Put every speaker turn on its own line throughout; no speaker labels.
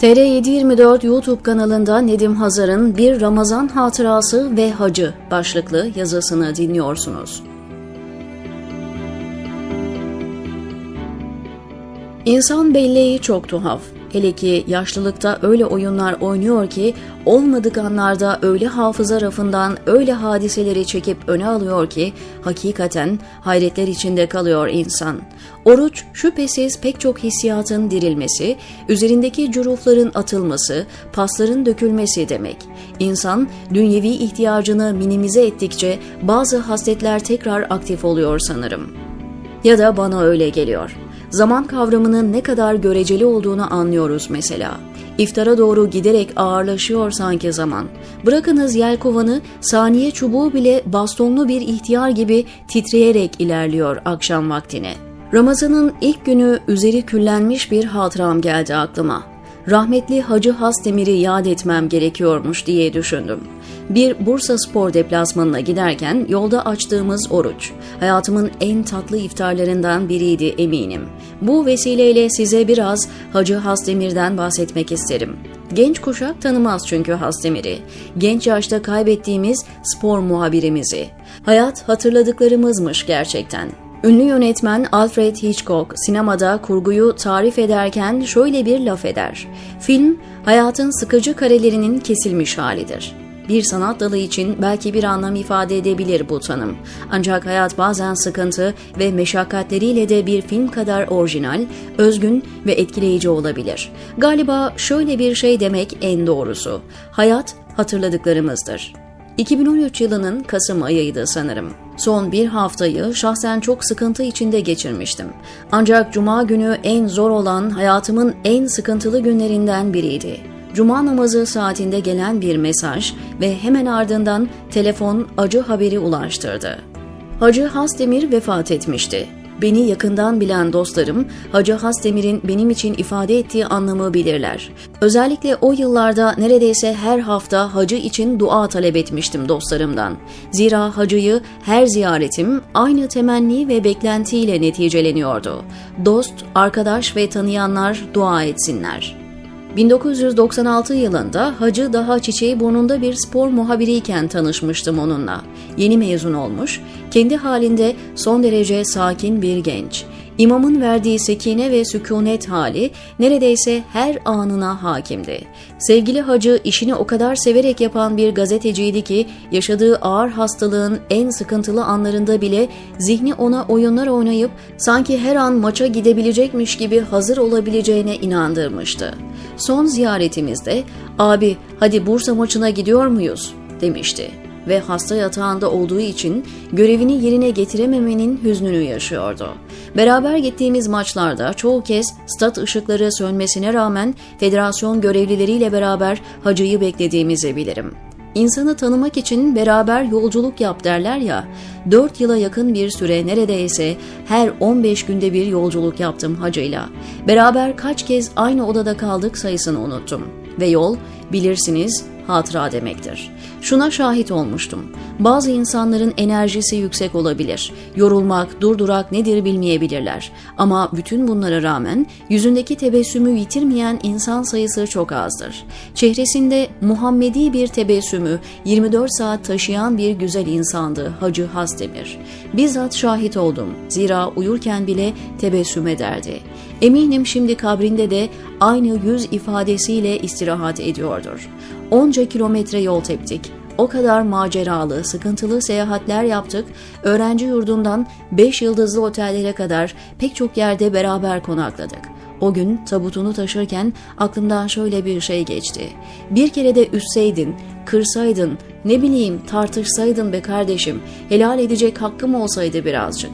TR724 YouTube kanalında Nedim Hazar'ın Bir Ramazan Hatırası ve Hacı başlıklı yazısını dinliyorsunuz. İnsan belleği çok tuhaf. Hele ki yaşlılıkta öyle oyunlar oynuyor ki olmadık anlarda öyle hafıza rafından öyle hadiseleri çekip öne alıyor ki hakikaten hayretler içinde kalıyor insan. Oruç şüphesiz pek çok hissiyatın dirilmesi, üzerindeki cürufların atılması, pasların dökülmesi demek. İnsan dünyevi ihtiyacını minimize ettikçe bazı hasletler tekrar aktif oluyor sanırım. Ya da bana öyle geliyor. Zaman kavramının ne kadar göreceli olduğunu anlıyoruz mesela. İftara doğru giderek ağırlaşıyor sanki zaman. Bırakınız yelkovanı, saniye çubuğu bile bastonlu bir ihtiyar gibi titreyerek ilerliyor akşam vaktine. Ramazan'ın ilk günü üzeri küllenmiş bir hatıram geldi aklıma. Rahmetli Hacı Hasdemir'i yad etmem gerekiyormuş diye düşündüm. Bir Bursa Spor deplasmanına giderken yolda açtığımız oruç. Hayatımın en tatlı iftarlarından biriydi eminim. Bu vesileyle size biraz Hacı Hasdemir'den bahsetmek isterim. Genç kuşak tanımaz çünkü Hasdemir'i. Genç yaşta kaybettiğimiz spor muhabirimizi. Hayat hatırladıklarımızmış gerçekten. Ünlü yönetmen Alfred Hitchcock sinemada kurguyu tarif ederken şöyle bir laf eder. Film, hayatın sıkıcı karelerinin kesilmiş halidir. Bir sanat dalı için belki bir anlam ifade edebilir bu tanım. Ancak hayat bazen sıkıntı ve meşakkatleriyle de bir film kadar orijinal, özgün ve etkileyici olabilir. Galiba şöyle bir şey demek en doğrusu. Hayat hatırladıklarımızdır. 2013 yılının Kasım ayıydı sanırım. Son bir haftayı şahsen çok sıkıntı içinde geçirmiştim. Ancak cuma günü en zor olan hayatımın en sıkıntılı günlerinden biriydi. Cuma namazı saatinde gelen bir mesaj ve hemen ardından telefon acı haberi ulaştırdı. Hacı Hasdemir vefat etmişti. Beni yakından bilen dostlarım Hacı Hasdemir'in benim için ifade ettiği anlamı bilirler. Özellikle o yıllarda neredeyse her hafta hacı için dua talep etmiştim dostlarımdan. Zira hacıyı her ziyaretim aynı temenni ve beklentiyle neticeleniyordu. Dost, arkadaş ve tanıyanlar dua etsinler.'' 1996 yılında Hacı daha çiçeği burnunda bir spor muhabiriyken tanışmıştım onunla. Yeni mezun olmuş, kendi halinde son derece sakin bir genç. İmamın verdiği sekine ve sükunet hali neredeyse her anına hakimdi. Sevgili hacı işini o kadar severek yapan bir gazeteciydi ki yaşadığı ağır hastalığın en sıkıntılı anlarında bile zihni ona oyunlar oynayıp sanki her an maça gidebilecekmiş gibi hazır olabileceğine inandırmıştı. Son ziyaretimizde abi hadi Bursa maçına gidiyor muyuz demişti ve hasta yatağında olduğu için görevini yerine getirememenin hüznünü yaşıyordu. Beraber gittiğimiz maçlarda çoğu kez stat ışıkları sönmesine rağmen federasyon görevlileriyle beraber hacıyı beklediğimizi bilirim. İnsanı tanımak için beraber yolculuk yap derler ya, 4 yıla yakın bir süre neredeyse her 15 günde bir yolculuk yaptım hacıyla. Beraber kaç kez aynı odada kaldık sayısını unuttum. Ve yol, bilirsiniz, hatıra demektir. Şuna şahit olmuştum. Bazı insanların enerjisi yüksek olabilir. Yorulmak, durdurak nedir bilmeyebilirler. Ama bütün bunlara rağmen yüzündeki tebessümü yitirmeyen insan sayısı çok azdır. Çehresinde Muhammedi bir tebessümü 24 saat taşıyan bir güzel insandı Hacı Hasdemir. Bizzat şahit oldum. Zira uyurken bile tebessüm ederdi. Eminim şimdi kabrinde de aynı yüz ifadesiyle istirahat ediyordur. Onca kilometre yol teptik. O kadar maceralı, sıkıntılı seyahatler yaptık. Öğrenci yurdundan 5 yıldızlı otellere kadar pek çok yerde beraber konakladık. O gün tabutunu taşırken aklımdan şöyle bir şey geçti. Bir kere de üsseydin, kırsaydın, ne bileyim tartışsaydın be kardeşim, helal edecek hakkım olsaydı birazcık.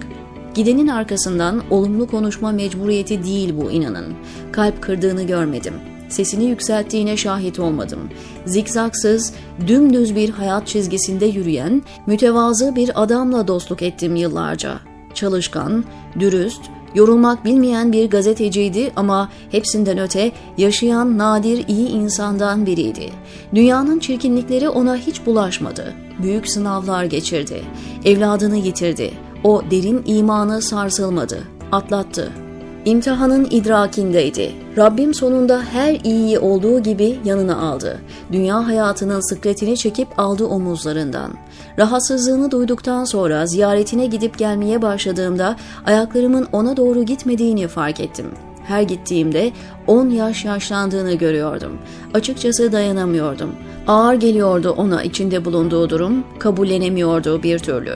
Gidenin arkasından olumlu konuşma mecburiyeti değil bu inanın. Kalp kırdığını görmedim.'' Sesini yükselttiğine şahit olmadım. Zikzaksız, dümdüz bir hayat çizgisinde yürüyen, mütevazı bir adamla dostluk ettim yıllarca. Çalışkan, dürüst, yorulmak bilmeyen bir gazeteciydi ama hepsinden öte yaşayan nadir iyi insandan biriydi. Dünyanın çirkinlikleri ona hiç bulaşmadı. Büyük sınavlar geçirdi. Evladını yitirdi. O derin imanı sarsılmadı. Atlattı. İmtihanın idrakindeydi. Rabbim sonunda her iyiyi olduğu gibi yanına aldı. Dünya hayatının sıkletini çekip aldı omuzlarından. Rahatsızlığını duyduktan sonra ziyaretine gidip gelmeye başladığımda ayaklarımın ona doğru gitmediğini fark ettim. Her gittiğimde 10 yaş yaşlandığını görüyordum. Açıkçası dayanamıyordum. Ağır geliyordu ona içinde bulunduğu durum, kabullenemiyordu bir türlü.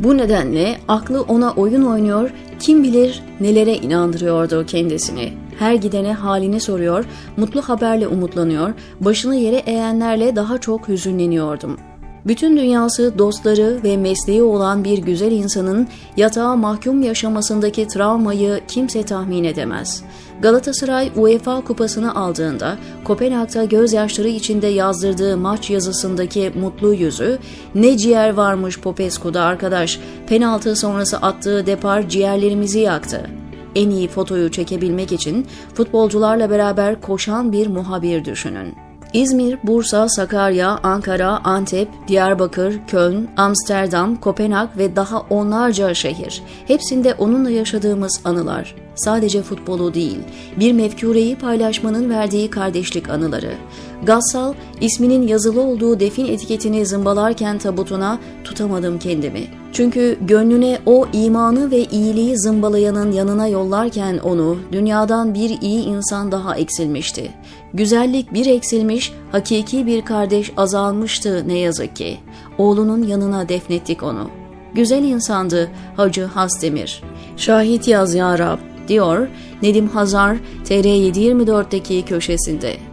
Bu nedenle aklı ona oyun oynuyor, kim bilir nelere inandırıyordu kendisini. Her gidene halini soruyor, mutlu haberle umutlanıyor, başını yere eğenlerle daha çok hüzünleniyordum. Bütün dünyası, dostları ve mesleği olan bir güzel insanın yatağa mahkum yaşamasındaki travmayı kimse tahmin edemez. Galatasaray UEFA kupasını aldığında Kopenhag'da gözyaşları içinde yazdırdığı maç yazısındaki mutlu yüzü ne ciğer varmış Popescu'da arkadaş penaltı sonrası attığı depar ciğerlerimizi yaktı. En iyi fotoyu çekebilmek için futbolcularla beraber koşan bir muhabir düşünün. İzmir, Bursa, Sakarya, Ankara, Antep, Diyarbakır, Köln, Amsterdam, Kopenhag ve daha onlarca şehir. Hepsinde onunla yaşadığımız anılar. Sadece futbolu değil, bir mefkureyi paylaşmanın verdiği kardeşlik anıları. Gassal, isminin yazılı olduğu defin etiketini zımbalarken tabutuna tutamadım kendimi. Çünkü gönlüne o imanı ve iyiliği zımbalayanın yanına yollarken onu dünyadan bir iyi insan daha eksilmişti. Güzellik bir eksilmiş, hakiki bir kardeş azalmıştı ne yazık ki. Oğlunun yanına defnettik onu. Güzel insandı Hacı Hasdemir. Şahit yaz ya Rab diyor Nedim Hazar TR724'deki köşesinde.